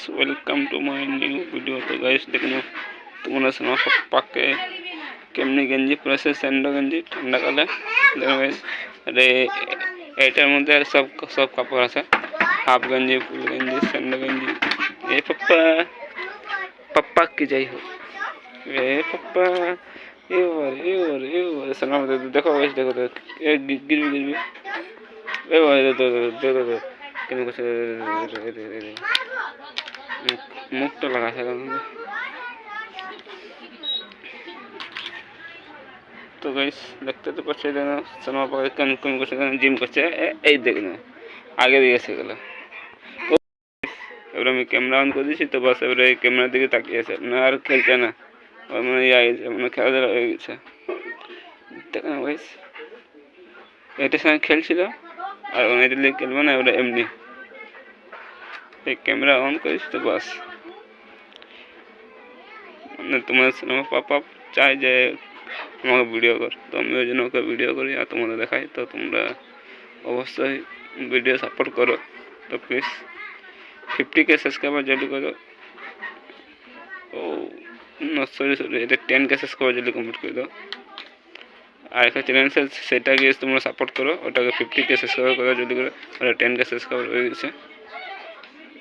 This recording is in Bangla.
welcome to my new video তো গাইস দেখুন তোমরা শোনো সব পাকে কেমনি গেঞ্জি পরেছে স্যান্ডো গেঞ্জি ঠান্ডাকালে দেখো গাইস আরে এটার মধ্যে সব সব কাপড় আছে হাফ গেঞ্জি ফুল গেঞ্জি স্যান্ডো গেঞ্জি এ পাপ্পা পাপ্পা কি যাই হোক এ পাপ্পা এ ওর এ ওর এ ওর সালাম দেখো গাইস দেখো দেখো এ গি- গিরবি গিরবি এ ওর দেখো দেখো দেখো কেন করছে মুখটা লাগাছে তো গাইস দেখতে তো পাচ্ছি যেন সিনেমা পাকে কেমন কেমন করছে জিম করছে এই দেখুন আগে দিয়ে এসে গেল এবারে আমি ক্যামেরা অন করে দিয়েছি তো বাস এবারে এই ক্যামেরার দিকে তাকিয়ে আছে না আর খেলছে না ওর মানে ইয়ে গেছে মানে খেলাধুলা হয়ে গেছে দেখুন গাইস এটার সঙ্গে খেলছিল আর দিকে খেলবে না এবারে এমনি এই ক্যামেরা অন করিস তো, বাস। মানে তোমার সিনেমা পাপা চাই যে আমাকে ভিডিও কর। তো আমি ওই জন্য ওকে ভিডিও করি আর তোমাদের দেখাই। তো তোমরা অবশ্যই ভিডিও সাপোর্ট করো। তো প্লিজ ফিফটি কে সাবস্ক্রাইবার জলদি করো, ও, না সরি সরি এটা টেন কে সাবস্ক্রাইবার জলদি কমপ্লিট করে দাও। আর একটা চ্যানেল আছে সেটা গিয়ে তোমরা সাপোর্ট করো, ওটাকে ফিফটি কে সাবস্ক্রাইবার করো জলদি করে ওটা টেন কে সাবস্ক্রাইবার হয়ে গেছে।